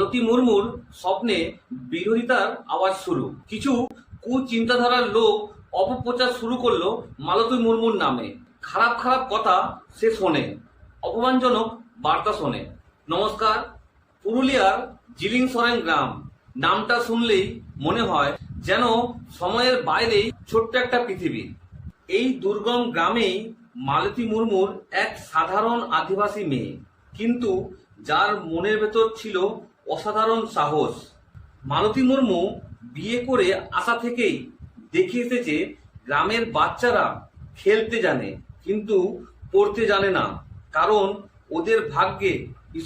মালতী মুর্মুর স্বপ্নে বিরোধিতার আওয়াজ শুরু। কিছু কুচিন্তাধারার লোক অপপ্রচার শুরু করল মালতী মুর্মুর নামে। খারাপ খারাপ কথা সে শোনে, অপমানজনক বার্তা শোনে। নমস্কার, পুরুলিয়ার জিলিং সরেন গ্রাম। নামটা শুনলেই মনে হয় যেন সময়ের বাইরেই ছোট্ট একটা পৃথিবী। এই দুর্গম গ্রামেই মালতী মুর্মুর এক সাধারণ আদিবাসী মেয়ে। কিন্তু যার মনের ভেতর ছিল অসাধারণ সাহস। মালতী মুর্মু বিয়ে করে আসা থেকেই দেখে এসেছে গ্রামের বাচ্চারা খেলতে জানে, কিন্তু পড়তে জানে না, কারণ ওদের ভাগ্যে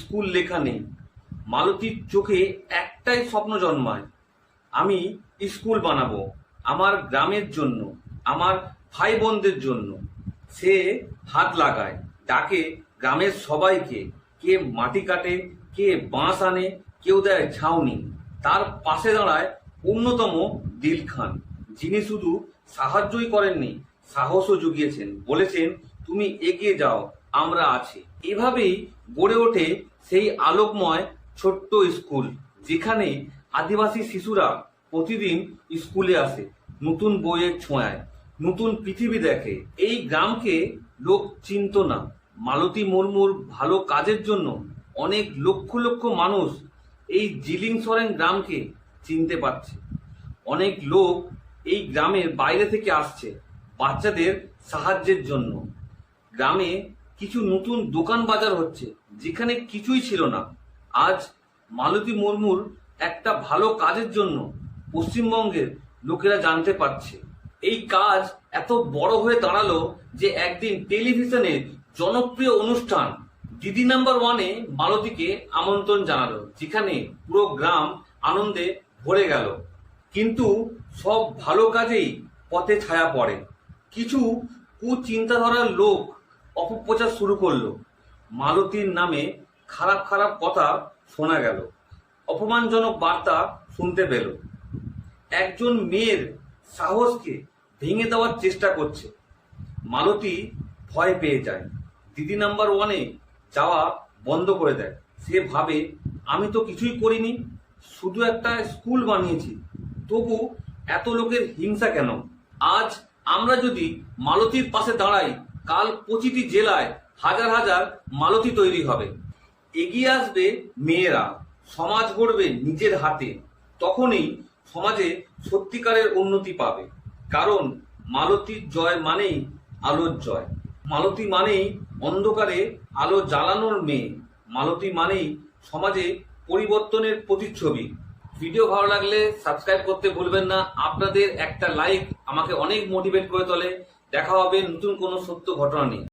স্কুল লেখা নেই। মালতীর চোখে একটাই স্বপ্ন জন্মায়, আমি স্কুল বানাবো, আমার গ্রামের জন্য, আমার ভাই বোনদের জন্য। সে হাত লাগায়, ডাকে গ্রামের সবাইকে কে মাটি কাটে, কে বাঁশ আনে, কেউ দেয় ছাউনি। তার পাশে দাঁড়ায় অন্যতম দিল খান, যিনি শুধু সাহায্যই করেননি, সাহসও জুগিয়েছেন। বলেছেন, তুমি এগিয়ে যাও, আমরা আছি। এভাবেই গড়ে ওঠে সেই আলোকময় ছোট্ট স্কুল, যেখানে আদিবাসী শিশুরা প্রতিদিন স্কুলে আসে, নতুন বইয়ের ছোঁয়ায়, নতুন পৃথিবী দেখে। এই গ্রামকে লোক চিনত না। মালতী মুর্মুর ভালো কাজের জন্য অনেক লক্ষ লক্ষ মানুষ এই জিলিং সরেন গ্রামকে চিনতে পারছে। অনেক লোক এই গ্রামের বাইরে থেকে আসছে বাচ্চাদের সাহায্যের জন্য। গ্রামে কিছু নতুন দোকান বাজার হচ্ছে যেখানে কিছুই ছিল না। আজ মালতী মুর্মুর একটা ভালো কাজের জন্য পশ্চিমবঙ্গের লোকেরা জানতে পারছে। এই কাজ এত বড় হয়ে দাঁড়াল যে একদিন টেলিভিশনে জনপ্রিয় অনুষ্ঠান দিদি নাম্বার ওয়ানে মালতীকে আমন্ত্রণ জানালো, যেখানে পুরো গ্রাম আনন্দে ভরে গেল। কিন্তু সব ভালো কাজেই পথে ছায়া পড়ে। কিছু কুচিন্তাধারার লোক অপপ্রচার শুরু করল। মালতীর নামে খারাপ খারাপ কথা শোনা গেল। অপমানজনক বার্তা শুনতে পেল। একজন মেয়ের সাহসকে ভেঙে দেওয়ার চেষ্টা করছে। মালতী ভয় পেয়ে যায়। দিদি নাম্বার ওয়ানে যাওয়া বন্ধ করে দেয়। সে ভাবে, আমি তো কিছুই করিনি, শুধু একটা স্কুল বানিয়েছি। তবু এত লোকের হিংসা কেন? আজ আমরা যদি মালতির পাশে দাঁড়াই, কাল প্রতিটি জেলায় হাজার হাজার মালতি তৈরি হবে। এগিয়ে আসবে মেয়েরা, সমাজ গড়বে নিজের হাতে। তখনই সমাজে সত্যিকারের উন্নতি পাবে। কারণ মালতির জয় মানেই আলোর জয়। মালতী মানেই অন্ধকারে আলো জ্বালানোর মেয়ে। মালতী মানেই সমাজে পরিবর্তনের প্রতিচ্ছবি। ভিডিও ভালো লাগলে সাবস্ক্রাইব করতে ভুলবেন না। আপনাদের একটা লাইক আমাকে অনেক মোটিভেট করে তোলে। দেখা হবে নতুন কোনো সত্য ঘটনা নিয়ে।